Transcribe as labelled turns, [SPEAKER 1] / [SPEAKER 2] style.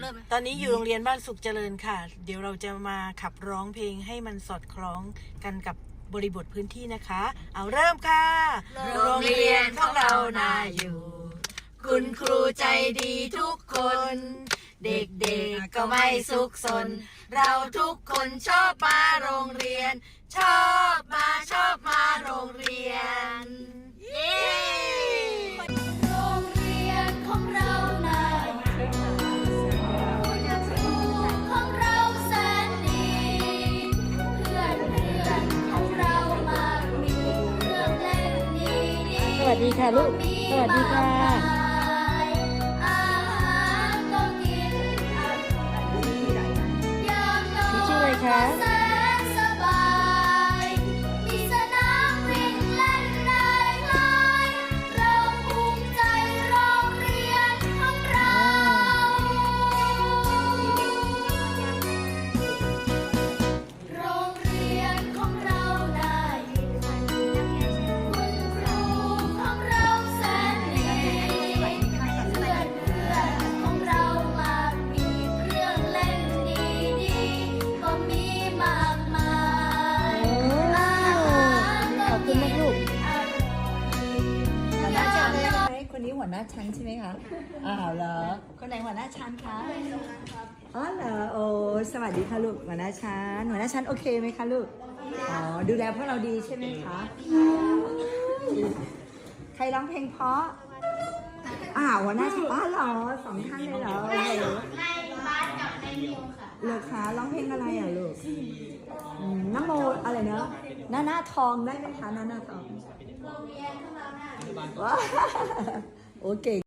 [SPEAKER 1] เริ่มไหม
[SPEAKER 2] ตอนนี้อยู่โรงเรียนบ้านสุขเจริญค่ะ เดี๋ยวเราจะมาขับร้องเพลงให้มันสอดคล้องกันกับบริบทพื้นที่นะคะ เอาเริ่มค่ะ
[SPEAKER 1] โรงเรียนของเราน่าอยู่ คุณครูใจดีทุกคน เด็กๆก็ไม่สุขสน เราทุกคนชอบมาโรงเรียน ชอบ
[SPEAKER 2] วัสดีค่ะลูก สวัสดีค่ะ
[SPEAKER 3] อาหารก็กินอร่อยยามนอน
[SPEAKER 2] ชื่ออะไรคะ
[SPEAKER 4] คนนี้หัวหน้าชั้นใช่ไหมคะ อ้าวเหรอ คนไหนหัวหน้าชั้นคะอ๋อเหรอ โอ้สวัสดีค่ะลูกหัวหน้าชั้นหัวหน้าชั้นโอเคไหมคะลูก อ๋อ ดูแลพวกเราดีใช่ไหมคะ ใครร้องเพลงเพราะ อ้าวหัวหน้าชั้นอ๋อเหรอสองท่านเลยเหรอโอ้โหเหรอคะร้องเพลงอะไรอะลูกอืมน้ำโมอะไรเนอะหน้าหน้าทองได้ไหมคะหน้าหน้าทอง ว้าวโอเค